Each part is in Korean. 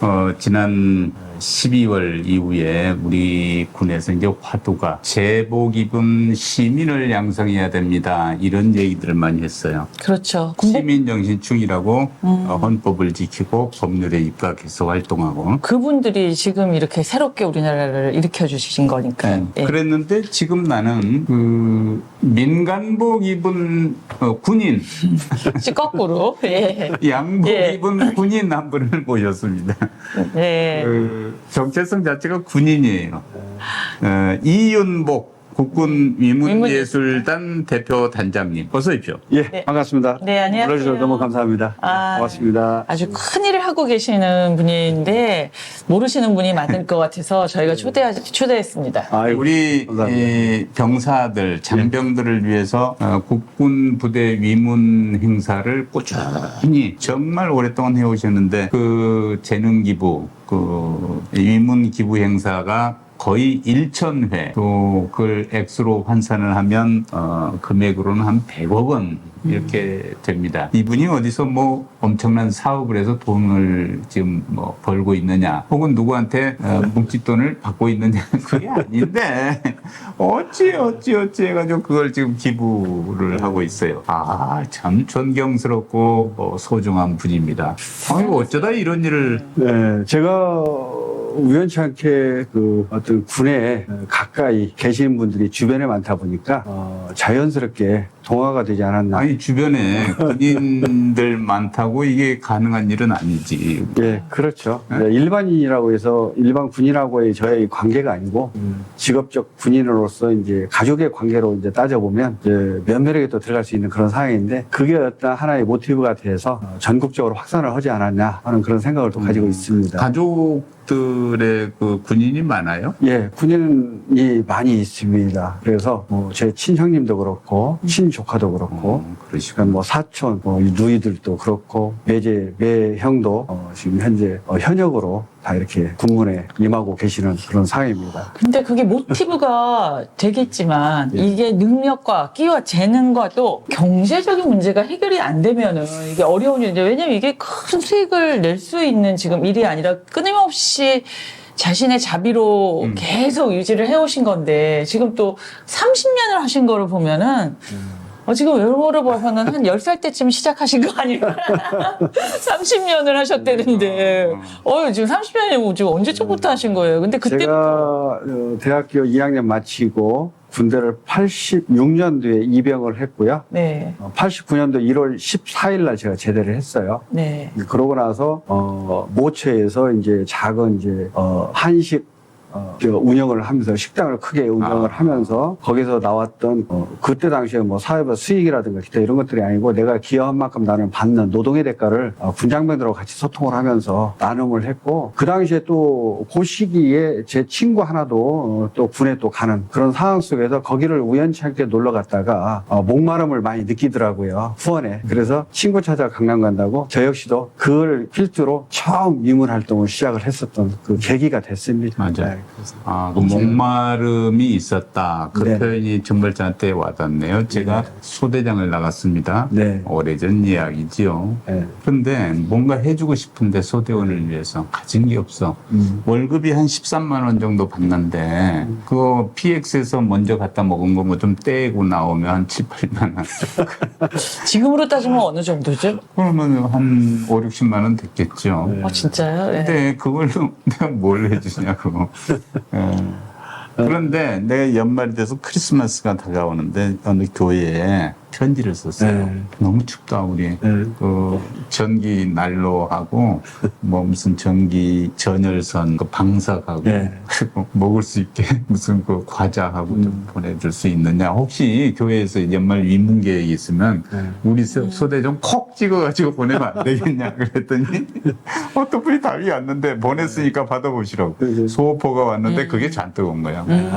어, 지난 12월 이후에 우리 군에서 이제 화두가 제복 입은 시민을 양성해야 됩니다. 이런 얘기들을 많이 했어요. 그렇죠. 군복 시민 정신 충이라고 음. 어, 헌법을 지키고 법률에 입각해서 활동하고 그분들이 지금 이렇게 새롭게 우리나라를 일으켜 주신 거니까요. 네. 예. 그랬는데 지금 나는 그 민간복 입은 어, 군인 혹시 거꾸로. 예. 양복 예. 입은 군인 한 분을 모셨습니다. 네. 그 정체성 자체가 군인이에요. 어, 이윤복 국군 위문예술단 대표 단장님 어서 오십시오. 예, 네. 반갑습니다. 네, 안녕하세요. 불러주셔서 너무 감사합니다. 아, 고맙습니다. 아주 큰 일을 하고 계시는 분인데 모르시는 분이 많을 것 같아서 저희가 초대 초대했습니다. 아이고, 우리 감사합니다. 이 병사들 장병들을 위해서 어, 국군 부대 위문 행사를 꾸준히 정말 오랫동안 해오셨는데 그 재능 기부 그 위문 기부 행사가 거의 1,000회 또 그걸 액수로 환산을 하면 어, 금액으로는 한 100억 원 이렇게 됩니다. 이분이 어디서 뭐 엄청난 사업을 해서 돈을 지금 뭐 벌고 있느냐 혹은 누구한테 어, 뭉칫돈을 받고 있느냐 그게 아닌데 어찌 어찌 어찌 해가지고 그걸 지금 기부를 하고 있어요. 아 참 존경스럽고 어, 소중한 분입니다. 아니 어쩌다 이런 일을 네, 제가 우연치 않게 그 어떤 군에 가까이 계시는 분들이 주변에 많다 보니까 어, 자연스럽게 동화가 되지 않았나. 아니 주변에 군인들 많다고 이게 가능한 일은 아니지. 예, 그렇죠. 네, 일반인이라고 해서 일반 군인하고의 저의 관계가 아니고 직업적 군인으로서 이제 가족의 관계로 이제 따져보면 이제 면밀하게 또 들어갈 수 있는 그런 상황인데 그게 어떤 하나의 모티브가 돼서 어, 전국적으로 확산을 하지 않았냐 하는 그런 생각을 또 가지고 있습니다. 가족 들의 그 군인이 많아요? 예, 군인이 많이 있습니다. 그래서 뭐 제 친형님도 그렇고 친 조카도 그렇고 어, 그러시고. 그러니까 뭐 사촌, 뭐 누이들도 그렇고 매제 매형도 어, 지금 현재 어, 현역으로 다 이렇게 군문에 임하고 계시는 그런 상황입니다. 근데 그게 모티브가 되겠지만 예. 이게 능력과 끼와 재능과 또 경제적인 문제가 해결이 안 되면은 이게 어려운 일인데 왜냐면 이게 큰 수익을 낼 수 있는 지금 일이 아니라 끊임없이 자신의 자비로 음. 계속 유지를 해오신 건데 지금 또 30년을 하신 거를 보면은 어, 지금 외모를 보면은 한 10살 때쯤 시작하신 거 아니에요? 30년을 하셨다는데. 어, 지금 30년이면 지금 언제쯤부터 하신 거예요? 근데 그때 제가 어, 대학교 2학년 마치고 군대를 86년도에 입영을 했고요. 네. 어, 89년도 1월 14일 날 제가 제대를 했어요. 네. 그러고 나서 어, 모처에서 이제 작은 이제 어, 한식 어, 저 운영을 하면서 식당을 크게 운영을 아. 하면서 거기서 나왔던 어, 그때 당시에 뭐 사회적 수익이라든가 기타 이런 것들이 아니고 내가 기여한 만큼 나는 받는 노동의 대가를 어, 군장병들하고 같이 소통을 하면서 나눔을 했고 그 당시에 또 그 시기에 제 친구 하나도 어, 또 군에 또 가는 그런 상황 속에서 거기를 우연치 않게 놀러 갔다가 어, 목마름을 많이 느끼더라고요 후원에 그래서 친구 찾아 강남 간다고 저 역시도 그걸 필두로 처음 미문 활동을 시작을 했었던 그 계기가 됐습니다. 맞아요. 네, 아, 그 목마름이 있었다. 그 네. 표현이 정말 저한테 와닿네요. 제가 소대장을 나갔습니다. 네. 오래전 이야기지요. 네. 근데 뭔가 해주고 싶은데 소대원을 위해서 가진 게 없어. 음. 월급이 한 13만 원 정도 받는데 그거 PX에서 먼저 갖다 먹은 거 뭐 좀 떼고 나오면 한 7, 8만 원. 지금으로 따지면 어느 정도죠? 그러면 한 5, 60만 원 됐겠죠. 네. 어, 진짜요? 네. 근데 그걸로 내가 뭘 해주냐고. 예. 그런데 내가 연말이 돼서 크리스마스가 다가오는데 어느 교회에 편지를 썼어요. 네. 너무 춥다 우리. 네. 그 전기 난로하고 뭐 무슨 전기 전열선 그 방석하고 네. 그리고 먹을 수 있게 무슨 그 과자하고 음. 좀 보내줄 수 있느냐 혹시 교회에서 연말 위문 계획이 있으면 네. 우리 소- 소대 좀 콕 찍어가지고 보내면 안 되겠냐 그랬더니 어떤 분이 답이 왔는데 보냈으니까 받아보시라고 네, 네. 소포가 왔는데 그게 잔뜩 온 거야 음.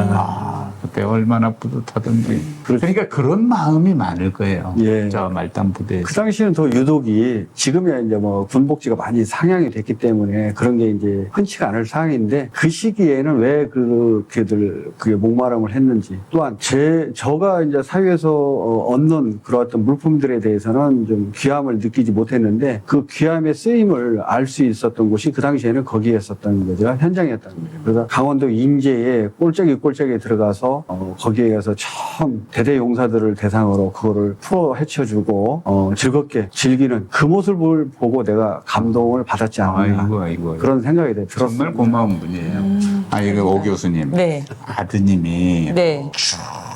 아때 얼마나 뿌듯하던지. 그러니까 그런 마음이 많을 거예요. 예. 저 말단 부대에서. 그 당시에는 더 유독이 지금이야 이제 뭐 군복지가 많이 상향이 됐기 때문에 그런 게 이제 흔치가 않을 상황인데 그 시기에는 왜 그렇게들 그게 목마름을 했는지 또한 제 저가 이제 사회에서 어, 얻는 그런 어떤 물품들에 대해서는 좀 귀함을 느끼지 못했는데 그 귀함의 쓰임을 알 수 있었던 곳이 그 당시에는 거기였었던 거죠 현장이었다는 거죠. 그래서 강원도 인제에 꼴짝이 꼴짝이 들어가서 어, 거기에 가서 처음 대대 용사들을 대상으로 그 거를 풀어 헤쳐주고 어, 즐겁게 즐기는 그 모습을 보고 내가 감동을 받았지 않았나 아이고, 아이고. 그런 생각이 들- 들었어요. 정말 고마운 분이에요. 아, 이거 오 교수님. 네. 아드님이 네.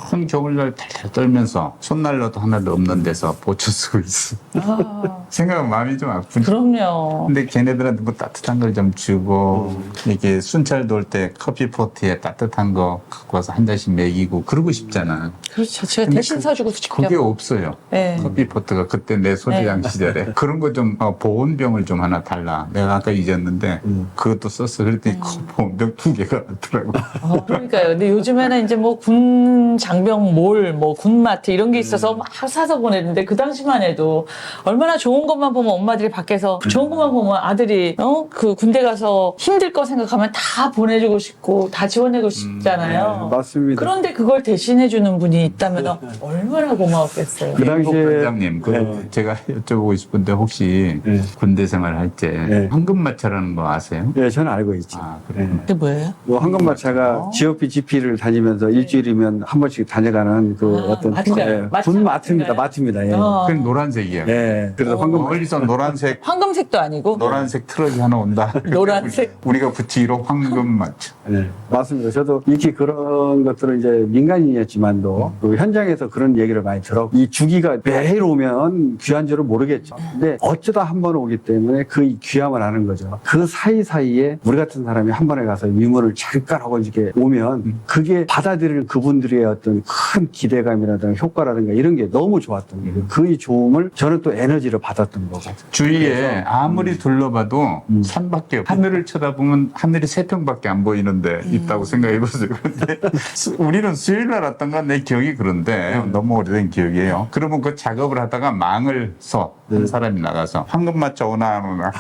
참 겨울날 탈탈 떨면서 손난로도 하나도 없는 데서 보초 쓰고 있어. 아, 생각하면 마음이 좀 아프죠. 그럼요. 근데 걔네들한테 뭐 따뜻한 걸 좀 주고 이렇게 순찰 돌 때 커피 포트에 따뜻한 거 갖고 와서 한 잔씩 먹이고 그러고 싶잖아. 그렇죠. 제가 대신 그- 사주고 직접. 그게 없어요. 네. 커피 포트가 그때 내 소주양 시절에 그런 거 좀 어, 보온병을 좀 하나 달라. 내가 아까 잊었는데 음. 그것도 썼어. 그랬더니 그 보온병 두 개가 왔더라고. 아, 그러니까요. 근데 요즘에는 이제 뭐 군 장병 몰, 뭐 군마트 이런 게 있어서 막 사서 보내는데 그 당시만 해도 얼마나 좋은 것만 보면 엄마들이 밖에서 좋은 것만 보면 아들이 어 그 군대 가서 힘들 거 생각하면 다 보내주고 싶고 다 지원해주고 싶잖아요. 네, 맞습니다. 그런데 그걸 대신해주는 분이 있다면 얼마나 고마웠겠어요. 그 당시에- 관장님, 그 네. 제가 여쭤보고 싶은데 혹시 네. 군대 생활할 때 네. 황금마차라는 거 아세요? 예, 저는 알고 있죠. 아, 그래요? 예. 그게 뭐예요? 뭐 황금마차가 어? GOP GP를 다니면서 일주일이면 한 번씩 다녀가는 그 아, 어떤 마트인가요? 예, 마차 군 마트입니다. 마트입니다. 예. 어. 그건 노란색이야. 예. 그래서 황금 멀리서 노란색 황금색도 아니고 노란색 트럭이 하나 온다. 노란색? 우리가 붙이기로 황금마차. 네, 맞습니다. 저도 익히 그런 것들은 이제 민간인이었지만도 그 현장에서 그런 얘기를 많이 들었고 이 주기가 매일 오면 귀한 줄을 모르겠죠. 근데 어쩌다 한 번 오기 때문에 그 귀함을 아는 거죠. 그 사이사이에 우리 같은 사람이 한 번에 가서 위문을 잠깐 하고 이렇게 오면 그게 받아들이는 그분들의 어떤 큰 기대감이라든가 효과라든가 이런 게 너무 좋았던 거예요. 그 좋음을 저는 또 에너지를 받았던 거고. 주위에 아무리 둘러봐도 음. 산밖에 없. 하늘을 쳐다보면 하늘이 세 평밖에 안 보이는데 있다고 생각해 보세요. 근데 수- 우리는 수요일 날 왔던가 내 기억이 그런데 너무 오래된 기억이에요. 그러면 그 작업을 하다가 망을 서. 한 사람이 나가서 황금 마차 오나 안 오나.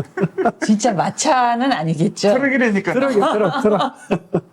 진짜 마차는 아니겠죠? 트럭이라니까. 그러게, 그러, 그러.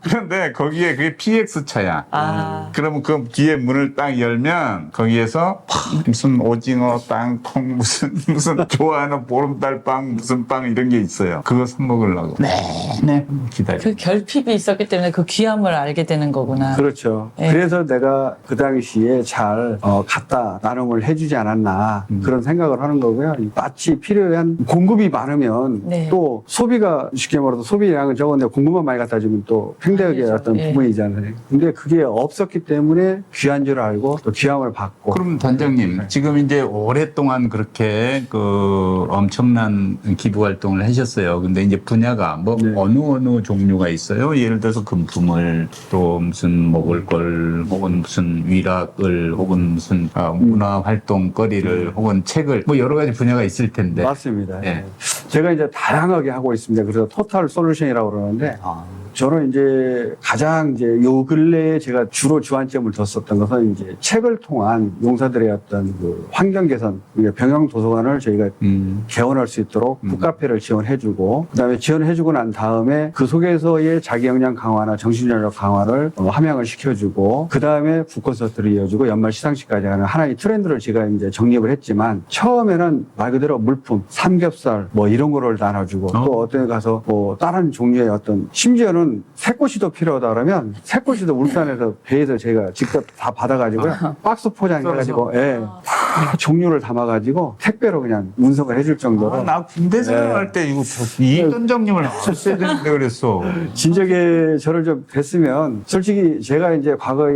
그런데 거기에 그게 PX 차야. 아. 그러면 그 뒤에 문을 딱 열면 거기에서 무슨 오징어 땅콩 무슨 무슨 좋아하는 보름달 빵 무슨 빵 이런 게 있어요. 그거 사 먹으려고 네네 기다려. 그 결핍이 있었기 때문에 그 귀함을 알게 되는 거구나. 그렇죠. 네. 그래서 내가 그 당시에 잘 어, 갖다 나눔을 해주지 않았나 음. 그런 생각을 하는 거고요. 마치 필요한 공급이 많으면 네. 또 소비가 쉽게 말해서 소비량은 적은데 공급만 많이 갖다 주면 또 팽대하게 아니죠. 어떤 예. 부분이잖아요. 근데 그게 없었기 때문에 귀한 줄 알고 또 귀함을 받고 그럼 단장님 지금 이제 오랫동안 그렇게 그 엄청난 기부 활동을 하셨어요. 근데 이제 분야가 뭐 네. 어느 어느 종류가 있어요. 예를 들어서 금품을 또 무슨 먹을 걸 혹은 무슨 위락을 혹은 무슨 어, 문화 활동 거리를 혹은 책을 뭐 여러 가지 분야가 있을 텐데. 맞습니다. 예. 제가 이제 다양하게 하고 있습니다. 그래서 토탈 솔루션이라고 그러는데 아, 저는 이제 가장 이제 요 근래에 제가 주로 주안점을 뒀었던 것은 이제 책을 통한 용사들의 어떤 그 환경 개선, 그러니까 병영 도서관을 저희가 음. 개원할 수 있도록 음. 북카페를 지원해주고 그다음에 지원해주고 난 다음에 그 속에서의 자기 역량 강화나 정신력력 강화를 어, 함양을 시켜주고 그다음에 북콘서트를 이어주고 연말 시상식까지 하는 하나의 트렌드를 제가 이제 정립을 했지만 처음에는 말 그대로 물품, 삼겹살 뭐 이런 거를 나눠주고 어. 또 어떤 데 가서 뭐 다른 종류의 어떤 심지어는 새꼬시도 필요하다 그러면 새꼬시도 울산에서 배에서 제가 직접 다 받아가지고요. 박스 포장해가지고 예, 다 종류를 담아가지고 택배로 그냥 운송을 해줄 정도로. 아, 나 군대 생활할 때 이거 이전장님을 했어야 되는데 그랬어. 진작에 저를 좀 뵀으면 솔직히 제가 이제 과거에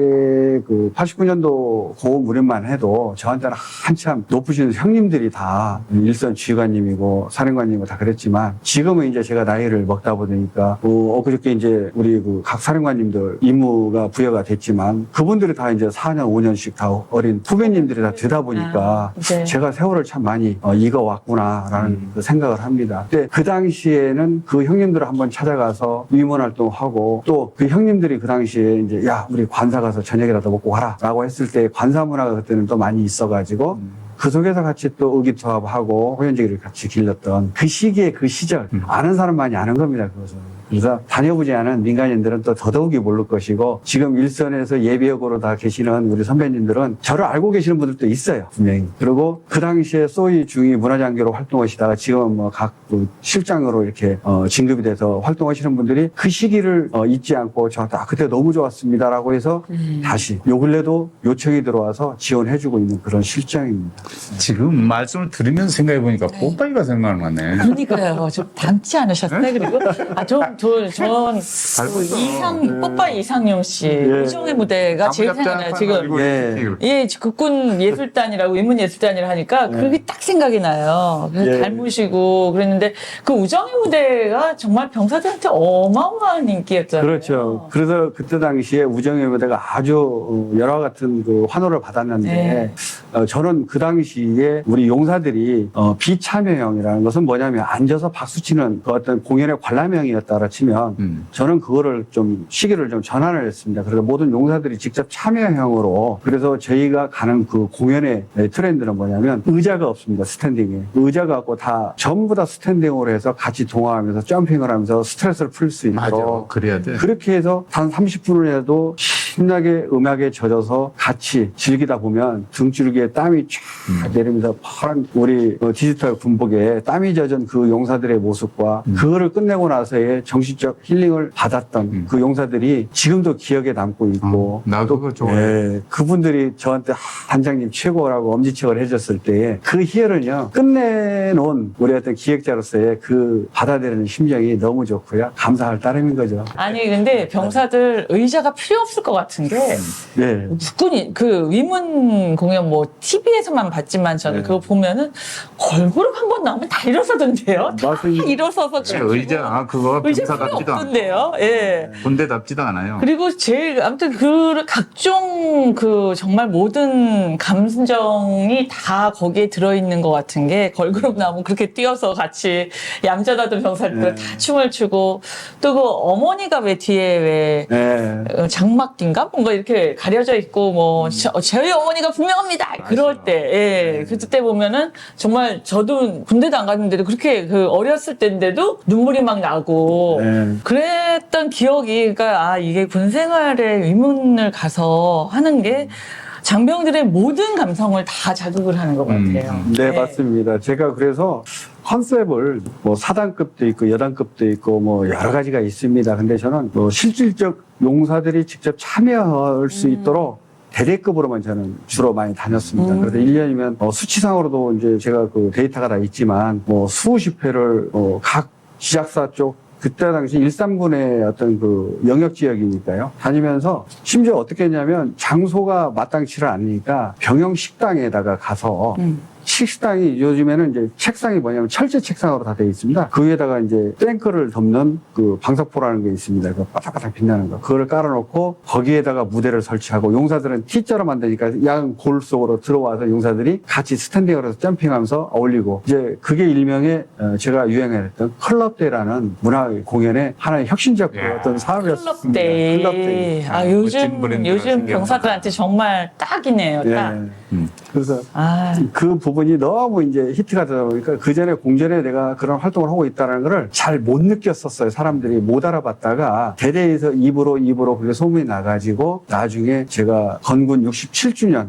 그 89년도 고 무렵만 해도 저한테는 한참 높으신 형님들이 다 일선 지휘관님이고 사령관님이고 다 그랬지만 지금은 이제 제가 나이를 먹다 보니까 어, 엊그저께 이제 우리 그 각 사령관님들 임무가 부여가 됐지만 그분들이 다 이제 4년 5년씩 다 어린 후배님들이 다 되다 보니까 보니까 이제. 제가 세월을 참 많이 어, 익어왔구나라는 음. 그 생각을 합니다. 근데 그 당시에는 그 형님들을 한번 찾아가서 위문 활동하고 또 그 형님들이 그 당시에 이제 야 우리 관사 가서 저녁이라도 먹고 가라 라고 했을 때 관사 문화가 그때는 또 많이 있어가지고 그 속에서 같이 또 의기투합하고 호연지기를 같이 길렀던 그 시기에 그 시절 음. 아는 사람만이 아는 겁니다 그것은 그래서 다녀보지 않은 민간인들은 또 더더욱이 모를 것이고 지금 일선에서 예비역으로 다 계시는 우리 선배님들은 저를 알고 계시는 분들도 있어요 분명히 그리고 그 당시에 소위 중위 문화장교로 활동하시다가 지금 뭐각 그 실장으로 이렇게 어, 진급이 돼서 활동하시는 분들이 그 시기를 어, 잊지 않고 저 아, 그때 너무 좋았습니다라고 해서 음. 다시 요 근래도 요청이 들어와서 지원해주고 있는 그런 실정입니다. 지금 말씀을 들으면서 생각해 보니까 네. 뽀빠이가 생각나네. 그러니까요. 좀 닮지 않으셨어요? 그리고 아, 전, 전, 전 닮았어. 이상 뽀빠이 이상용 씨 예. 우정의 무대가 제일 생각나요. 지금 예. 예, 국군 예술단이라고 위문 예술단이라 하니까 그게 딱 생각이 나요. 그래서 예. 닮으시고 그랬는데 그 우정의 무대가 정말 병사들한테 어마어마한 인기였잖아요. 그렇죠. 그래서 그때 당시에 우정의 무대가 아주 어, 여러 같은 그 환호를 받았는데 네. 어, 저는 그 당시에 우리 용사들이 어, 비참여형이라는 것은 뭐냐면 앉아서 박수치는 그 어떤 공연의 관람형이었다 라 치면 음. 저는 그거를 좀 시기를 좀 전환을 했습니다. 그래서 모든 용사들이 직접 참여형으로 그래서 저희가 가는 그 공연의 트렌드는 뭐냐면 의자가 없습니다. 스탠딩에 의자가 없고 다 전부 다 스탠딩으로 해서 같이 동화하면서 점핑을 하면서 스트레스를 풀 수 있도록 맞아. 그래야 돼. 그렇게 해서 한 30분을 해도 신나게 음악에 젖어서 같이 즐기다 보면 등줄기에 땀이 쫙 내리면서 파란 우리 어, 디지털 군복에 땀이 젖은 그 용사들의 모습과 그거를 끝내고 나서의 정신적 힐링을 받았던 음. 그 용사들이 지금도 기억에 남고 있고 어, 나도 그거 좋아해. 예, 그분들이 저한테 하, 단장님 최고라고 엄지척을 해줬을 때에 그 희열을요 끝내놓은 우리 어떤 기획자로서의 그 받아들이는 심정이 너무 좋고요 감사할 따름인 거죠. 아니 근데 병사들 의자가 필요 없을 것 같은 게 네. 국군이 그 위문 공연 뭐 TV에서만 봤지만 저는 네. 그거 보면은 걸그룹 한 번 나오면 다 일어서던데요. 다 맞습니다. 일어서서 그래, 의자, 아, 그거 의자 병사답지도 필요 않아. 없던데요. 예. 군대답지도 않아요. 그리고 제일 아무튼 그 각종 그 정말 모든 감정이 다 거기에 들어 있는 것 같은 게 걸그룹 나오면 그렇게 뛰어서 같이 얌전하던 병사들 네. 다 춤을 추고 또 그 어머니가 왜 뒤에 왜 네. 어, 장막 인가 뭔가 이렇게 가려져 있고 뭐 저, 저희 어머니가 분명합니다 그럴 때 예. 그때 보면은 정말 저도 군대도 안 갔는데도 그렇게 그 어렸을 때인데도 눈물이 막 나고 네. 그랬던 기억이 그러니까 아 이게 군 생활에 위문을 가서 하는 게 장병들의 모든 감성을 다 자극을 하는 것 음, 같아요. 음. 네, 맞습니다. 제가 그래서 컨셉을 뭐 사단급도 있고 여단급도 있고 뭐 여러 가지가 있습니다. 근데 저는 뭐 실질적 용사들이 직접 참여할 수 음. 있도록 대대급으로만 저는 주로 많이 다녔습니다. 음. 그래서 1년이면 어, 수치상으로도 이제 제가 그 데이터가 다 있지만 뭐 수십 회를 어, 각 지작사 쪽 그때 당시 일삼군의 어떤 그 영역 지역이니까요. 다니면서 심지어 어떻게 했냐면 장소가 마땅치를 않으니까 병영 식당에다가 가서 음. 식당이 요즘에는 이제 책상이 뭐냐면 철제 책상으로 다 되어 있습니다. 그 위에다가 이제 탱크를 덮는 그 방석포라는 게 있습니다. 그 바삭바삭 빛나는 거. 그거를 깔아놓고 거기에다가 무대를 설치하고 용사들은 T자로 만드니까 양 골 속으로 들어와서 용사들이 같이 스탠딩을 해서 점핑하면서 어울리고 이제 그게 일명의 어, 제가 유행했던 클럽대라는 문화 공연의 하나의 혁신적 그 야. 어떤 사업이었습니다. 클럽데이. 클럽데이. 아, 멋진 요즘, 요즘. 병사들한테 정말 딱이네요, 딱. 예. 음. 그래서 아, 그 부분 이 너무 이제 히트가 되다 보니까 그 전에 공전에 내가 그런 활동을 하고 있다는 거를 잘못 느꼈었어요. 사람들이 못 알아봤다가 대대에서 입으로 입으로 그게 소문이 나가지고 나중에 제가 건군 67주년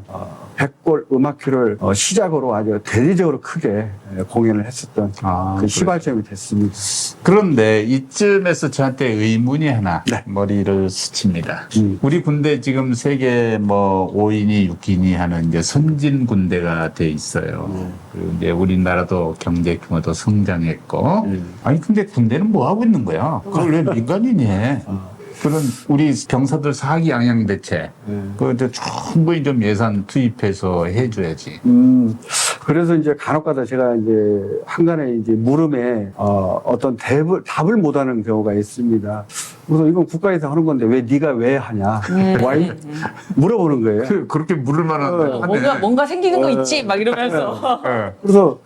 백골 음악회를 어, 시작으로 아주 대대적으로 크게 예, 공연을 했었던 아, 그. 시발점이 됐습니다. 그런데 이쯤에서 저한테 의문이 하나 네. 머리를 스칩니다. 음. 우리 군대 지금 세계 뭐 5인이 6인이 하는 이제 선진 군대가 돼 있어요. 음. 그리고 이제 우리나라도 경제 규모도 성장했고. 음. 아니 근데 군대는 뭐 하고 있는 거야? 그걸 왜 민간인이 해? 어. 그런 우리 병사들 사기 양양 대책 예. 그거 이제 충분히 좀 예산 투입해서 해줘야지. 음, 그래서 이제 간혹가다 제가 이제 한간에 이제 물음에 어, 어떤 답을, 답을 못하는 경우가 있습니다. 그래서 이건 국가에서 하는 건데 왜 네가 왜 하냐? 와이 물어보는 거예요. 그, 그렇게 물을 만한 어. 뭔가 뭔가 생기는 거 어. 있지 막 이러면서 예. 그래서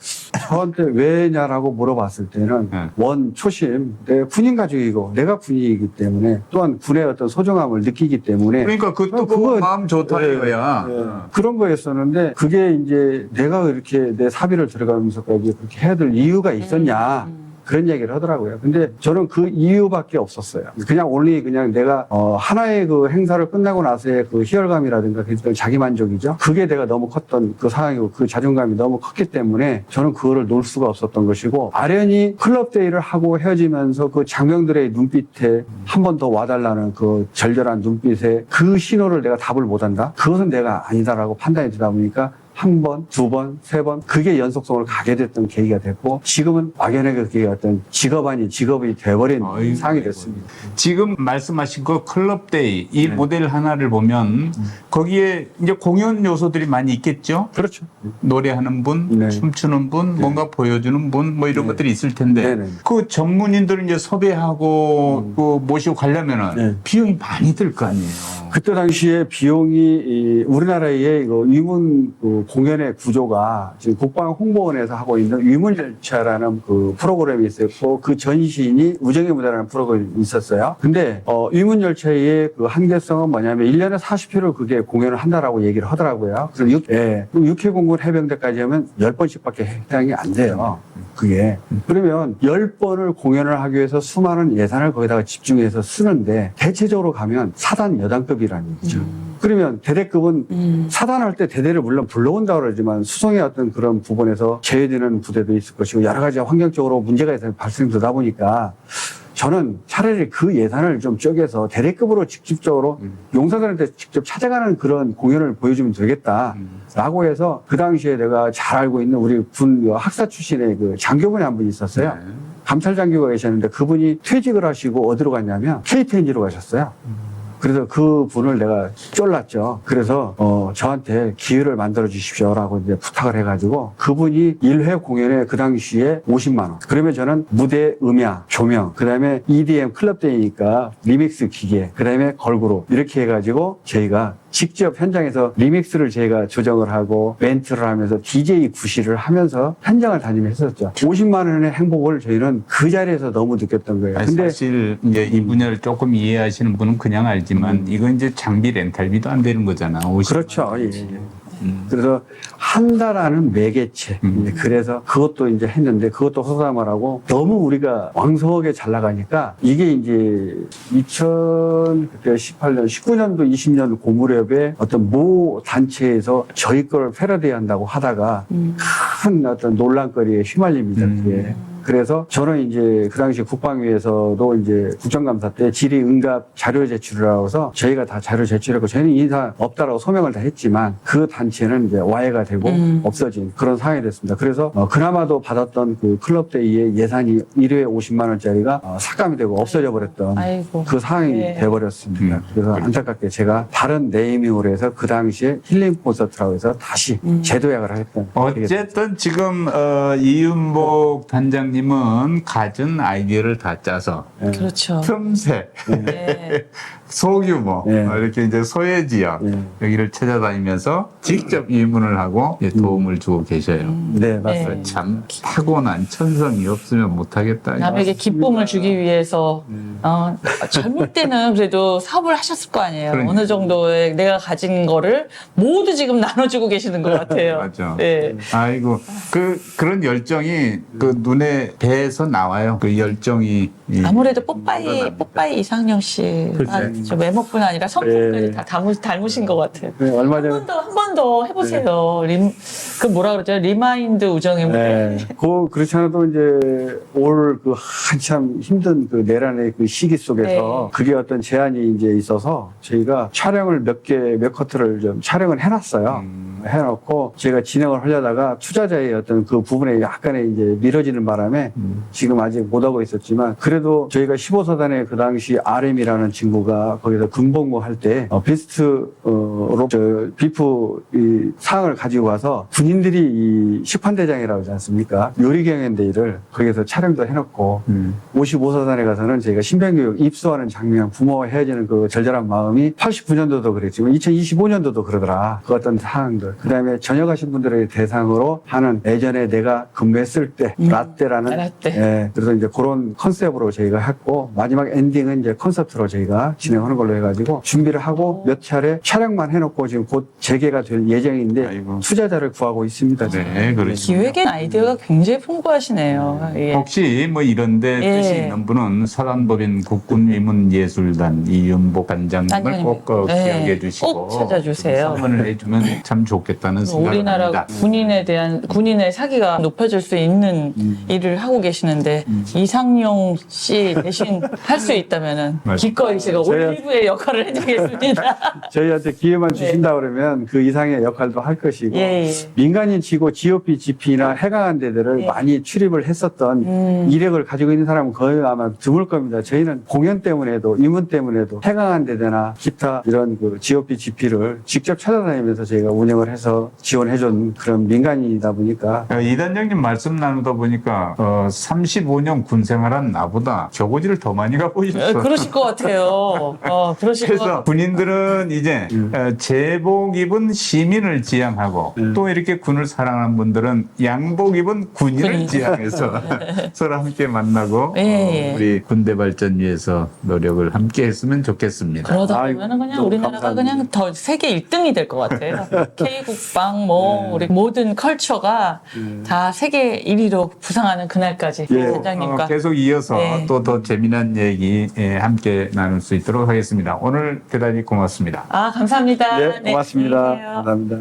저한테 왜냐라고 물어봤을 때는 네. 원 초심 내가 군인 가족이고 내가 군인이기 때문에 또한 군의 어떤 소중함을 느끼기 때문에 그러니까 그 그거- 마음 좋다 예, 이거야. 예. 그런 거였었는데 그게 이제 내가 이렇게 내 사비를 들어가면서까지 그렇게 해야 될 이유가 있었냐 음. 그런 얘기를 하더라고요. 근데 저는 그 이유밖에 없었어요. 그냥 원리 그냥 내가 어, 하나의 그 행사를 끝나고 나서의 그 희열감이라든가 그 자기 만족이죠. 그게 내가 너무 컸던 그 상황이고 그 자존감이 너무 컸기 때문에 저는 그거를 놓을 수가 없었던 것이고 아련히 클럽 데이를 하고 헤어지면서 그 장병들의 눈빛에 한 번 더 와달라는 그 절절한 눈빛에 그 신호를 내가 답을 못한다. 그것은 내가 아니다라고 판단이 되다 보니까 한 번, 두 번, 세 번, 그게 연속성을 가게 됐던 계기가 됐고, 지금은 막연하게 그게 어떤 직업 아닌 직업이 돼버린 아이고, 상황이. 됐습니다. 지금 말씀하신 그 클럽데이 이 네. 모델 하나를 보면 거기에 이제 공연 요소들이 많이 있겠죠. 그렇죠. 노래하는 분, 네. 춤추는 분, 뭔가 보여주는 분, 뭐 이런 네. 것들이 있을 텐데 네네. 그 전문인들을 이제 섭외하고 그 모시고 가려면은 네. 비용이 많이 들 거 아니에요. 그때 당시에 비용이 이 우리나라의 이거 위문 그 공연의 구조가 지금 국방 홍보원에서 하고 있는 위문 열차라는 그 프로그램이 있었고 그 전신이 우정의 무대라는 프로그램이 있었어요. 근데 어 위문 열차의 그 한계성은 뭐냐면 1년에 40회를 그게 공연을 한다라고 얘기를 하더라고요. 그래서 육, 예, 육해 공군 해병대까지 하면 10번씩밖에 해당이 안 돼요. 그게. 그러면 10번을 공연을 하기 위해서 수많은 예산을 거기다가 집중해서 쓰는데 대체적으로 가면 사단 여단급이라는 얘기죠. 그러면 대대급은 음. 사단할 때 대대를 물론 불러온다고 그러지만 수송의 어떤 그런 부분에서 제외되는 부대도 있을 것이고 여러 가지 환경적으로 문제가 발생되다 보니까 저는 차라리 그 예산을 좀 쪼개서 대대급으로 직접적으로 용사들한테 직접 찾아가는 그런 공연을 보여주면 되겠다라고 해서 그 당시에 내가 잘 알고 있는 우리 군그 학사 출신의 그 장교분이 한 분이 있었어요. 네. 감찰 장교가 계셨는데 그분이 퇴직을 하시고 어디로 갔냐면 KTNG로 가셨어요. 그래서 그 분을 내가 쫄랐죠. 그래서 어 저한테 기회를 만들어 주십시오라고 이제 부탁을 해가지고 그분이 1회 공연에 그 당시에 50만 원. 그러면 저는 무대 음향, 조명, 그다음에 EDM 클럽 데이니까 리믹스 기계, 그다음에 걸그룹 이렇게 해가지고 저희가 직접 현장에서 리믹스를 저희가 조정을 하고 멘트를 하면서 DJ 구실을 하면서 현장을 다니면서 했었죠. 50만 원의 행복을 저희는 그 자리에서 너무 느꼈던 거예요. 아니, 근데 사실 이제 이 분야를 조금 이해하시는 분은 그냥 알 지만 이건 이제 장비 렌탈비도 안 되는 거잖아. 50만 그렇죠. 원. 예, 예. 음. 그래서 한다라는 매개체 음. 이제 그래서 그것도 이제 했는데 그것도 허사말 하고 너무 우리가 왕성하게 잘 나가니까 이게 이제 2000 그때 18년 19년도 20년 고무렵에 어떤 모 단체에서 저희 걸 패러디 한다고 하다가 음. 큰 어떤 논란거리에 휘말립니다. 음. 그게. 그래서 저는 이제 그 당시 국방위에서도 이제 국정감사 때 질의 응답 자료 제출을 하고서 저희가 다 자료 제출했고 저희는 인사 없다라고 소명을 다 했지만 그 단체는 이제 와해가 되고 음. 없어진 그런 상황이 됐습니다. 그래서 어, 그나마도 받았던 그 클럽데이의 예산이 1회에 50만 원짜리가 어, 삭감이 되고 없어져 버렸던 아이고. 그 상황이 네. 돼버렸습니다. 음, 그래서 그렇죠. 안타깝게 제가 다른 네이밍으로 해서 그 당시에 힐링 콘서트라고 해서 다시 음. 재도약을 했던 어쨌든 지금 어, 이윤복 단장님 은 가진 아이디어를 다 짜서 예. 그렇죠. 틈새, 네. 소규모 네. 어, 이렇게 이제 소외 지역 네. 여기를 찾아다니면서 직접 입문을 하고 이제 도움을 주고 계셔요. 네, 맞습니다. 네. 참 타고난 천성이 없으면 못하겠다. 남에게 기쁨을 주기 위해서 어, 젊을 때는 그래도 사업을 하셨을 거 아니에요. 그러니까. 어느 정도의 내가 가진 거를 모두 지금 나눠주고 계시는 것 같아요. 맞아. 네. 아이고 그 그런 열정이 그 눈에 배에서 나와요. 그 열정이 이- 아무래도 뽀빠이 뽀빠이 이상영 씨가 저 외모뿐 아니라 성품까지 네. 다 닮으, 닮으신 것 같아요. 네, 얼마 한 전에 번 더 한 번 더 해보세요. 림, 그 뭐라 그러죠? 리마인드 우정의 무대. 네. 그, 그렇지 않아도 이제 올 그 한참 힘든 그 내란의 그 시기 속에서 네. 그게 어떤 제한이 이제 있어서 저희가 촬영을 몇 개, 몇 커트를 좀 촬영을 해놨어요. 음. 해놓고 제가 진행을 하려다가 투자자의 어떤 그 부분에 약간의 이제 미뤄지는 바람에 지금 아직 못하고 있었지만 그래도 저희가 15사단에 그 당시 RM이라는 친구가 거기서 군복무 할때 어, 베스트로 저 비프 이 상을 가지고 와서 군인들이 이 식판대장이라고 하지 않습니까? 요리경연대회를 거기서 촬영도 해놓고 음. 55사단에 가서는 저희가 신병교육 입소하는 장면, 부모와 헤어지는 그 절절한 마음이 89년도도 그랬지만 2025년도도 그러더라. 그 어떤 상황들. 그 다음에 전역하신 분들의 대상으로 하는 예전에 내가 근무했을 때 라떼라는 라떼. 예, 그래서 이제 그런 컨셉으로 저희가 했고 마지막 엔딩은 이제 콘서트로 저희가 진행하는 걸로 해가지고 준비를 하고 몇 차례 촬영만 해놓고 지금 곧 재개가 될 예정인데 아이고. 투자자를 구하고 있습니다. 지금. 네, 그렇습니다. 기획의 아이디어가 굉장히 풍부하시네요. 예. 혹시 뭐 이런데 예. 뜻이 있는 분은 서단법인 국군위문예술단 이윤복 단장님을 단장님. 꼭 어, 네. 기억해 주시고 꼭 찾아주세요. 선언을 해주면 참 좋 겠다는 생각을 우리나라 합니다. 군인에 대한 군인의 사기가 높아질 수 있는 음. 일을 하고 계시는데 이상용 씨 대신 할 수 있다면은 맞아요. 기꺼이 제가 저희- 올리브의 역할을 해드리겠습니다. 저희한테 기회만 주신다 그러면 그 이상의 역할도 할 것이고 예, 예. 민간인 치고 GOP, GP나 해강한 데들을 예. 많이 출입을 했었던 음. 이력을 가지고 있는 사람은 거의 아마 드물 겁니다. 저희는 공연 때문에도 이문 때문에도 해강한 데나 기타 이런 그 GOP, GP를 직접 찾아다니면서 저희가 운영을 해서 지원해준 그런 민간인이다 보니까 어, 이 단장님 말씀 나누다 보니까 어, 35년 군 생활한 나보다 교고지를 더 많이 갖고 어, 있었어. 그러실 것 같아요. 어, 그러실 것 그래서 같아요. 군인들은 이제 음. 어, 제복 입은 시민을 지향하고 음. 또 이렇게 군을 사랑하는 분들은 양복 입은 군인을 군인. 지향해서 서로 함께 만나고 예, 예. 어, 우리 군대 발전 위해서 노력을 함께 했으면 좋겠습니다. 그러다 아이고, 보면은 그냥 너무 우리나라가 감사합니다. 그냥 더 세계 1등이 될 것 같아요. K 국방 뭐 우리 모든 컬처가 다 세계 1위로 부상하는 그날까지 예. 단장님과 어, 계속 이어서 네. 또 더 재미난 얘기 예, 함께 나눌 수 있도록 하겠습니다. 오늘 대단히 고맙습니다. 아 감사합니다. 네, 고맙습니다. 안녕히 계세요. 감사합니다.